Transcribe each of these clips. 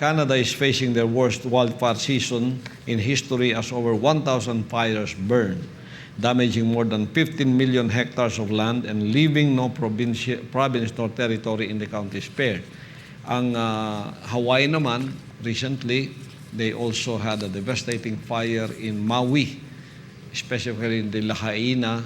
Canada is facing their worst wildfire season in history as over 1,000 fires burned, damaging more than 15 million hectares of land and leaving no province, province nor territory in the county spared. Ang ah, Hawaii naman, recently, they also had a devastating fire in Maui, especially in the Lahaina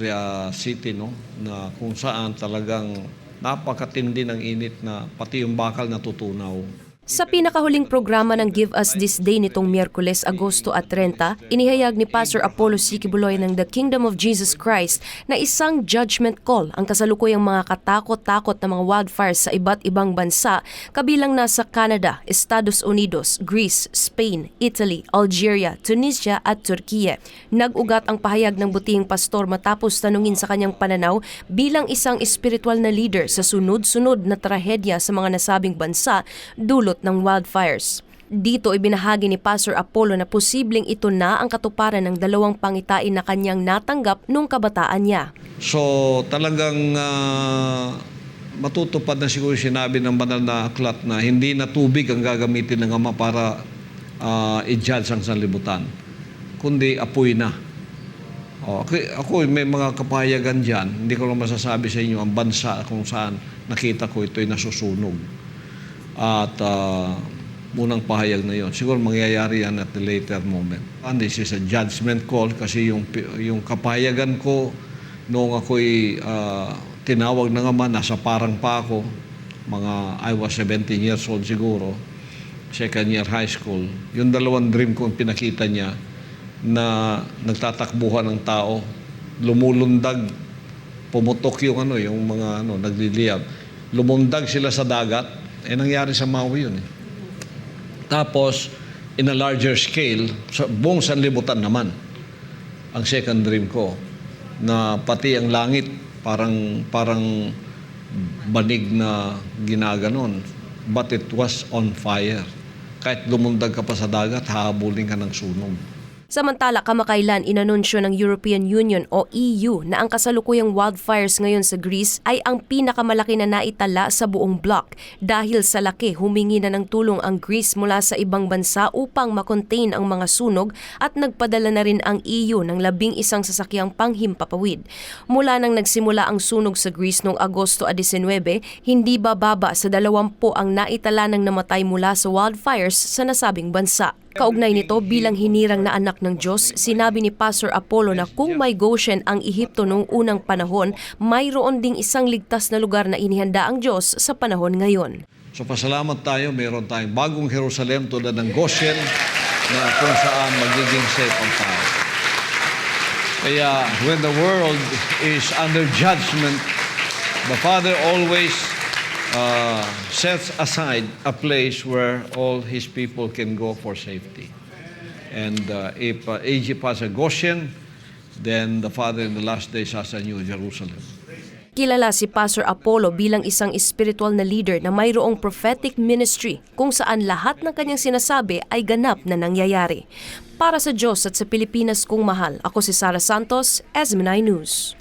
Ria City, no? na kung saan talagang napakatindi ng init na pati yung bakal natutunaw. Sa pinakahuling programa ng Give Us This Day nitong Miyerkules, Agosto at 30, inihayag ni Pastor Apollo Sikibuloy ng The Kingdom of Jesus Christ na isang judgment call ang kasalukuyang mga katakot-takot na mga wildfires sa iba't ibang bansa, kabilang nasa Canada, Estados Unidos, Greece, Spain, Italy, Algeria, Tunisia at Turkiye. Nag-ugat ang pahayag ng butihing pastor matapos tanungin sa kanyang pananaw bilang isang espiritual na leader sa sunod-sunod na trahedya sa mga nasabing bansa dulot ng wildfires. Dito ibinahagi ni Pastor Apollo na posibleng ito na ang katuparan ng dalawang pangitain na kanyang natanggap nung kabataan niya. So talagang ah, matutupad na siguro sinabi ng banal na aklat na hindi na tubig ang gagamitin ng Ama para ah, i-judge ang sanlibutan, kundi apoy na. O, ako, ako may mga kapayagan dyan, hindi ko lang masasabi sa inyo ang bansa kung saan nakita ko ito'y nasusunog. At ah, unang pahayag na yon. Siguro mangyayari yan at the later moment. And this is a judgment call kasi yung, yung kapayagan ko noong ako'y ah, tinawag na naman, nasa parang pa ako, mga I was 17 years old siguro, second year high school. Yung dalawang dream ko pinakita niya na nagtatakbuhan ng tao, lumulundag, pumutok yung ano, yung mga ano, nagliliyab. Lumundag sila sa dagat, eh nangyari sa Maui yun eh. Tapos, in a larger scale, sa buong sanlibutan naman, ang second dream ko, na pati ang langit, parang, parang banig na ginaganon. But it was on fire. Kahit lumundag ka pa sa dagat, hahabulin ka ng sunog. Samantala, kamakailan inanunsyo ng European Union o EU na ang kasalukuyang wildfires ngayon sa Greece ay ang pinakamalaki na naitala sa buong bloc. Dahil sa laki, humingi na ng tulong ang Greece mula sa ibang bansa upang makontain ang mga sunog at nagpadala na rin ang EU ng labing isang sasakyang panghimpapawid. Mula nang nagsimula ang sunog sa Greece noong Agosto 19, hindi bababa sa 20 ang naitala ng namatay mula sa wildfires sa nasabing bansa. Kaugnay nito bilang hinirang na anak ng Diyos, sinabi ni Pastor Apollo na kung may Goshen ang Ehipto noong unang panahon, mayroon ding isang ligtas na lugar na inihanda ang Diyos sa panahon ngayon. So pasalamat tayo, mayroon tayong bagong Jerusalem tulad ng Goshen na kung saan magiging safe ang tao. Kaya when the world is under judgment, the Father always uh, sets aside a place where all His people can go for safety. And uh, if uh, Egypt has a Goshen, then the Father in the last days has a new Jerusalem. Kilala si Pastor Apollo bilang isang spiritual na leader na mayroong prophetic ministry kung saan lahat ng kanyang sinasabi ay ganap na nangyayari. Para sa Diyos at sa Pilipinas kong mahal, ako si Sara Santos, SMNI News.